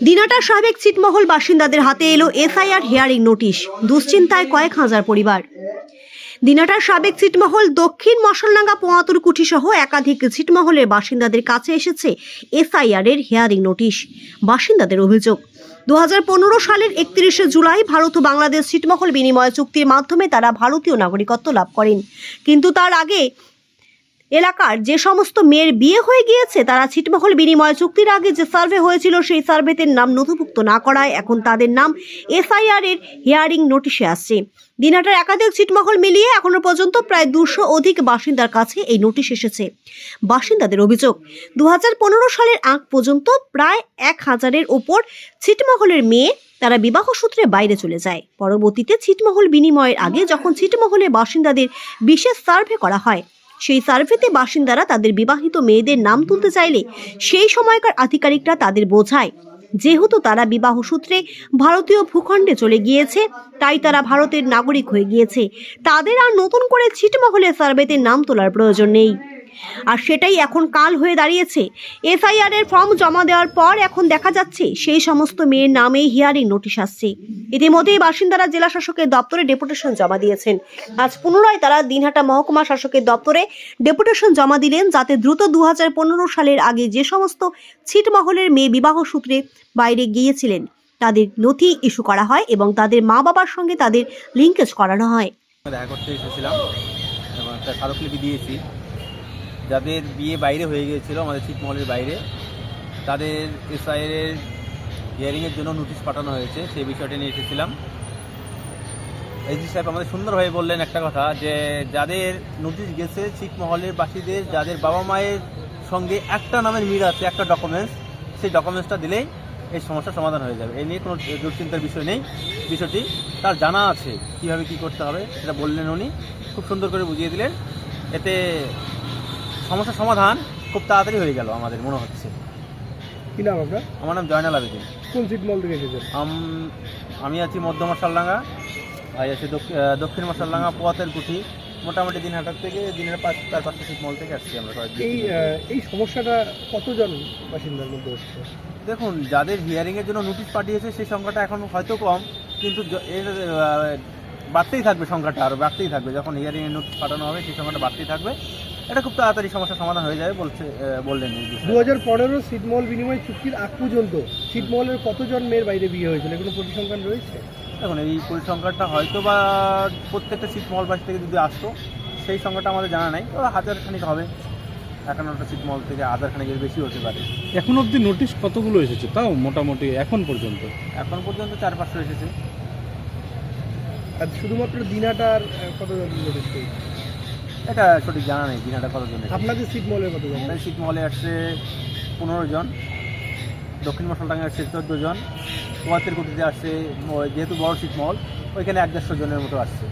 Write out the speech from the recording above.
দিনাটার সাবেক ছিটমহল বাসিন্দাদের হাতে এলো এসআইআর হিয়ারিং নোটিশ, দুশ্চিন্তায় কয়েক হাজার পরিবার। দিনাটার সাবেক ছিটমহল দক্ষিণ মশলডাঙ্গা পোয়াতুর কুঠি সহ একাধিক ছিটমহলের বাসিন্দাদের কাছে এসেছে এসআইআর এর হিয়ারিং নোটিশ, বাসিন্দাদের অভিযোগ। দু হাজার পনেরো সালের একত্রিশে জুলাই ভারত ও বাংলাদেশ ছিটমহল বিনিময় চুক্তির মাধ্যমে তারা ভারতীয় নাগরিকত্ব লাভ করেন। কিন্তু তার আগে এলাকার যে সমস্ত মেয়ের বিয়ে হয়ে গিয়েছে, তারা ছিটমহল বিনিময় চুক্তির আগে যে সার্ভে হয়েছিল, সেই সার্ভেতে নাম নথিভুক্ত না করায় এখন তাদের নাম এসআইআর এর হিয়ারিং নোটিশে আসছে। দিনাটার একাধিক ছিটমহল মিলিয়ে এখনও পর্যন্ত প্রায় দুশো অধিক বাসিন্দার কাছে এই নোটিশ এসেছে। বাসিন্দাদের অভিযোগ দু হাজার পনেরো সালের আগ পর্যন্ত প্রায় এক হাজারের ওপর ছিটমহলের মেয়ে তারা বিবাহ সূত্রে বাইরে চলে যায়। পরবর্তীতে ছিটমহল বিনিময়ের আগে যখন ছিটমহলের বাসিন্দাদের বিশেষ সার্ভে করা হয় সেই সার্ভেতে বাসিন্দারা তাদের বিবাহিত মেয়েদের নাম তুলতে চাইলে সেই সময়কার আধিকারিকরা তাদের বোঝায়। যেহেতু তারা বিবাহ সূত্রে ভারতীয় ভূখণ্ডে চলে গিয়েছে, তাই তারা ভারতের নাগরিক হয়ে গিয়েছে। তাদের আর নতুন করে ছিটমহলে সার্ভেতে নাম তোলার প্রয়োজন নেই। আর সেটাই এখন কাল হয়ে দাঁড়িয়েছে। এফআইআর এর ফর্ম জমা দেওয়ার পর এখন দেখা যাচ্ছে সেই সমস্ত মেয়ের নামে হিয়ারিং নোটিশ আসছে। ইতিমধ্যেই বাসিন্দারা জেলা শাসকের দপ্তরে ডেপুটেশন জমা দিয়েছেন। আজ পুনরায় তারা দিনহাটা মহকুমা শাসকের দপ্তরে ডেপুটেশন জমা দিলেন যাতে দ্রুত দু হাজার পনেরো সালের আগে যে সমস্ত ছিটমহলের মেয়ে বিবাহ সূত্রে বাইরে গিয়েছিলেন, তাদের নথি ইস্যু করা হয় এবং তাদের মা বাবার সঙ্গে তাদের লিঙ্কেজ করানো হয়। দেখা করতে এসেছিলাম। স্মারকলিপি দিয়েছি। যাদের বিয়ে বাইরে হয়ে গিয়েছিল, আমাদের ছিটমহলের বাইরে, তাদের এসআইয়ের হিয়ারিংয়ের জন্য নোটিশ পাঠানো হয়েছে সেই বিষয়টা নিয়ে এসেছিলাম। এসডি সাহেব আমাদের সুন্দরভাবে বললেন একটা কথা, যে যাদের নোটিশ গেছে ছিটমহলের বাসীদের, যাদের বাবা মায়ের সঙ্গে একটা নামের মিল আছে, একটা ডকুমেন্টস সেই ডকুমেন্টসটা দিলেই এই সমস্যার সমাধান হয়ে যাবে। এই নিয়ে কোনো দুশ্চিন্তার বিষয় নেই। বিষয়টি তার জানা আছে, কীভাবে কি করতে হবে, সেটা বললেন উনি। খুব সুন্দর করে বুঝিয়ে দিলেন। এতে সমস্যার সমাধান খুব তাড়াতাড়ি হয়ে গেল আমাদের মনে হচ্ছে। কি নাম আপনার? আমার নাম জয়নাল আবেদিন। কোন ছিটমহল থেকে এসেছেন? আম- আমি আছি মধ্য মশালডাঙ্গা আর আছি দক্ষ- আহ, দক্ষিণ মশালডাঙ্গা পোয়াতের কুঠি মোটামুটি দিন হাটার থেকে দিনের পাঁচ চার পাঁচটা ছিটমহল থেকে আসছি আমরা সবাই। এই আহ, এই সমস্যাটা কতজন বাসিন্দার মধ্যে হচ্ছে? দেখুন যাদের হিয়ারিংয়ের জন্য নোটিশ পাঠিয়েছে সেই সংখ্যাটা এখন হয়তো কম কিন্তু য- এর আহ, বাড়তেই থাকবে সংখ্যাটা আরও বাড়তেই থাকবে। যখন হিয়ারিংয়ের নোটিশ পাঠানো হবে সেই সংখ্যাটা বাড়তেই থাকবে। এটা খুব তাড়াতাড়ি সমস্যার সমাধান হয়ে যাবে বলছে বললেন দু হাজার পনেরো ছিটমহল বিনিময় চুক্তির আগ পর্যন্ত ছিটমহলের কতজন মেয়ের বাইরে বিয়ে হয়েছিল? কোনো পরিসংখ্যান রয়েছে? দেখুন এই পরিসংখ্যানটা হয়তো বা প্রত্যেকটা সিট মহলবাসী থেকে যদি আসতো সেই সংখ্যাটা আমাদের জানা নাই। তো হাজার খানিক হবে। একান্নটা সিট মহল থেকে হাজার খানিকের বেশি হতে পারে। এখন অবধি নোটিশ কতগুলো এসেছে? তাও মোটামুটি এখন পর্যন্ত। এখন পর্যন্ত চার পাঁচশো এসেছে। আর শুধুমাত্র দিনাটার কতজন নোটিশ পেয়েছে? এটা সঠিক জানা নেই দিনাটা কতজন আপনাদের ছিটমহলের কতজন? আমাদের সিট মলে আসছে পনেরো জন দক্ষিণ মশালডাঙ্গায় আসছে চোদ্দ জন কুয়াতের কুটিতে আসছে যেহেতু বড় সিট মল ওইখানে এক দেড়শো জনের মতো আসছে।